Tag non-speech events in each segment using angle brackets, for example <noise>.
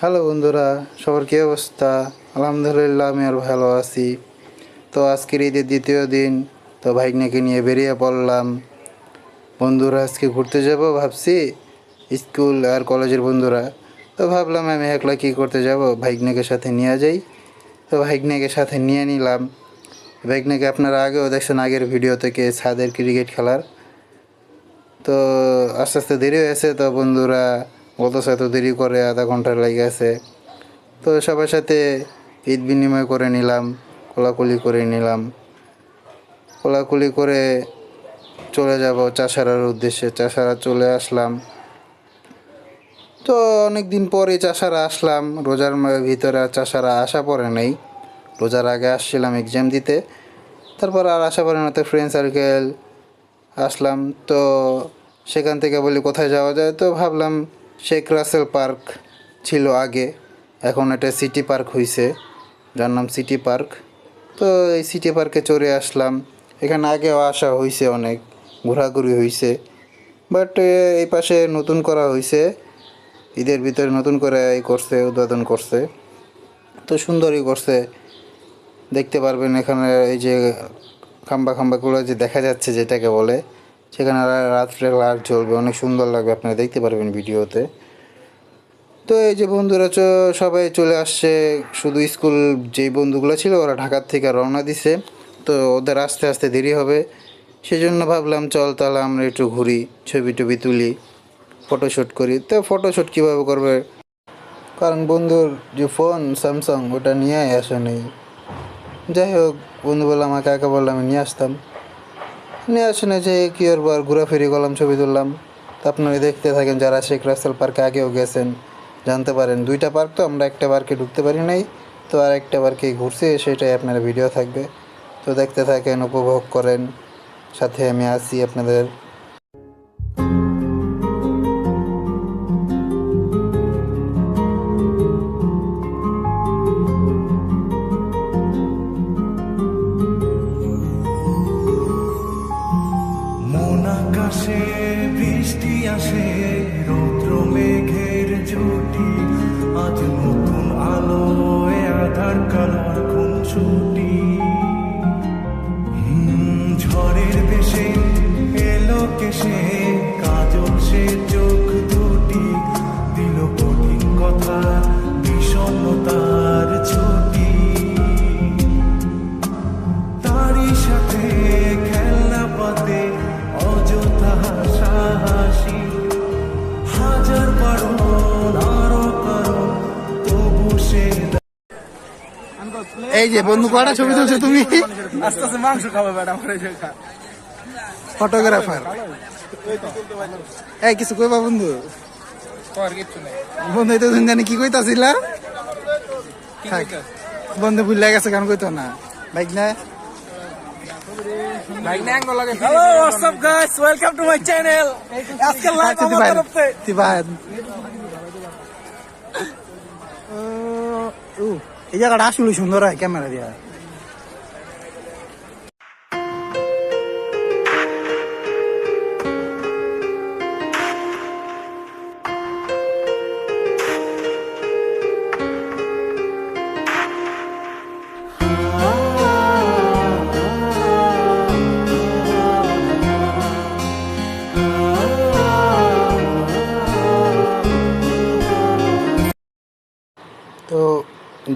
Hello বন্ধুরা, সবার কী অবস্থা? আলহামদুলিল্লাহ, আমি আর ভালো আছি। তো আজকের ঈদের দ্বিতীয় দিন, তো ভাইগনাকে নিয়ে বেরিয়ে পড়লাম। বন্ধুরা, আজকে ঘুরতে যাব ভাবছি, স্কুল আর কলেজের বন্ধুরা। তো ভাবলাম আমি একলা কী করতে যাব? ভাইগনাকে সাথে নিয়ে যাই। তো ভাইগনাকে সাথে নিয়ে নিলাম। ভাইগনাকে আপনারা আগেও দেখছেন, আগের ভিডিও থেকে ছাদের ক্রিকেট খেলার। তো আস্তে আস্তে দেরি হয়েছে, তো বন্ধুরা বলতেছে এত দেরি করে আধা ঘণ্টা লেগে আছে। তো সবার সাথে ঈদ বিনিময় করে নিলাম, কোলাকুলি করে নিলাম। কোলাকুলি করে চলে যাব চাষারার উদ্দেশ্যে, চাষারা চলে আসলাম। তো অনেক দিন পরে চাষারা আসলাম, রোজার ভিতরে আর চাষারা আসা পড়ে নেই। রোজার আগে আসছিলাম এক্সাম দিতে, তারপর আর আসা পড়ে না, তো ফ্রেন্ড সার্কেল আসলাম। তো সেখান থেকে বলি, কোথায় যাওয়া যায়? তো ভাবলাম শেখ রাসেল পার্ক ছিল আগে, এখন এটা সিটি পার্ক হয়েছে যার নাম সিটি পার্ক। তো এই সিটি পার্কে চড়ে আসলাম। এখানে আগেও আসা হয়েছে অনেক, ঘোরাঘুরি হয়েছে বাট এই পাশে নতুন করা হয়েছে ঈদের ভিতরে নতুন করে এই করছে, উদ্বোধন করছে। তো সুন্দরই করছে। দেখতে পারবেন এখানে এই যে খাম্বা খাম্বাগুলো যে দেখা যাচ্ছে যেটাকে বলে। সেখানে রাত্রে লাইট চলবে অনেক সুন্দর লাগবে, আপনারা দেখতে পারবেন ভিডিওতে। তো এই যে বন্ধুরা সবাই চলে আসছে, শুধু স্কুল যেই বন্ধুগুলো ছিল, ওরা ঢাকার থেকে রওনা দিছে। তো ওদের আস্তে আস্তে দেরি হবে সেই জন্য ভাবলাম, চল তাহলে আমরা একটু ঘুরি, ছবি টবি তুলি ফটোশ্যুট করি। তো ফটোশ্যুট কীভাবে করবে? কারণ বন্ধুর যে ফোন স্যামসাং ওটা নিয়ে আসে নেই। যাই হোক, বন্ধু বললাম আমাকে একা বললাম আমি নিয়ে আসতাম। নিয়ে আসে না যে কি আর বার ঘোরাফেরি করলাম, ছবি তুললাম। তো আপনারা দেখতে থাকেন যারা শেখ রাসেল পার্কে আগেও গেছেন, জানতে পারেন। দুইটা পার্ক তো আমরা একটা পার্কে ঢুকতে পারি নাই, তো আর একটা পার্কে ঘুরছি, সেটাই আপনারা ভিডিও থাকবে। তো দেখতে থাকেন, উপভোগ করেন। সাথে আমি আসি আপনাদের আকাশে বৃষ্টি আসে রৌদ্র মেঘের জুটি আজ নতুন আলোয় আধার কালার কোন ছুটি। এই যে বন্ধু কটা ছবি তুলছো তুমি? আস্তে আস্তে মাংস খাবে দেখা ফটোগ্রাফার এই কিছু কইবা বন্ধু? বন্ধু তো জানি কি কইতাছিলা? বন্ধু ভুলে গেছে গান কইতো না। বাইক না আজকে <laughs> এই জায়গাটা আসলে সুন্দর হয় ক্যামেরা দিয়া।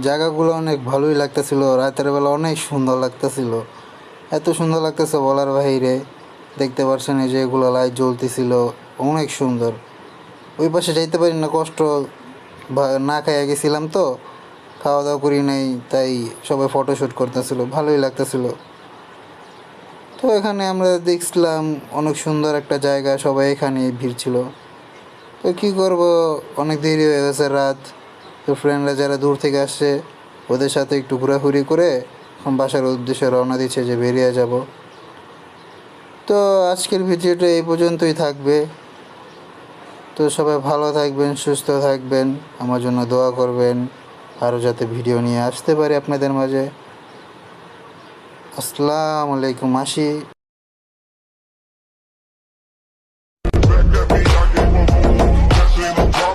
জায়গাগুলো অনেক ভালোই লাগতেছিল। রাতের বেলা অনেক সুন্দর লাগতেছিল। এত সুন্দর লাগতেছে বলার বাইরে। দেখতে পাচ্ছেন এই যে এগুলো লাইট জ্বলতেছিল। অনেক সুন্দর। ওই পাশে যাইতে পারি না, কষ্ট না খাইয়া গেছিলাম তো। খাওয়া দাওয়া করি নাই, তাই সবাই ফটোশ্যুট করতেছিল। ভালোই লাগতেছিল। তো এখানে আমরা দেখছিলাম অনেক সুন্দর একটা জায়গা, সবাই এখানে ভিড় ছিল। তো কী করব? অনেক দেরি হয়ে গেছে রাত। তো ফ্রেন্ডরা যারা দূর থেকে আসছে, ওদের সাথে একটু ঘোরাঘুরি করে এখন বাসার উদ্দেশ্যে রওনা দিচ্ছে যে বেরিয়ে যাব। তো আজকের ভিডিওটা এই পর্যন্তই থাকবে। তো সবাই ভালো থাকবেন, সুস্থ থাকবেন, আমার জন্য দোয়া করবেন, আরও যাতে ভিডিও নিয়ে আসতে পারি আপনাদের মাঝে। আসসালামু আলাইকুম, আসি।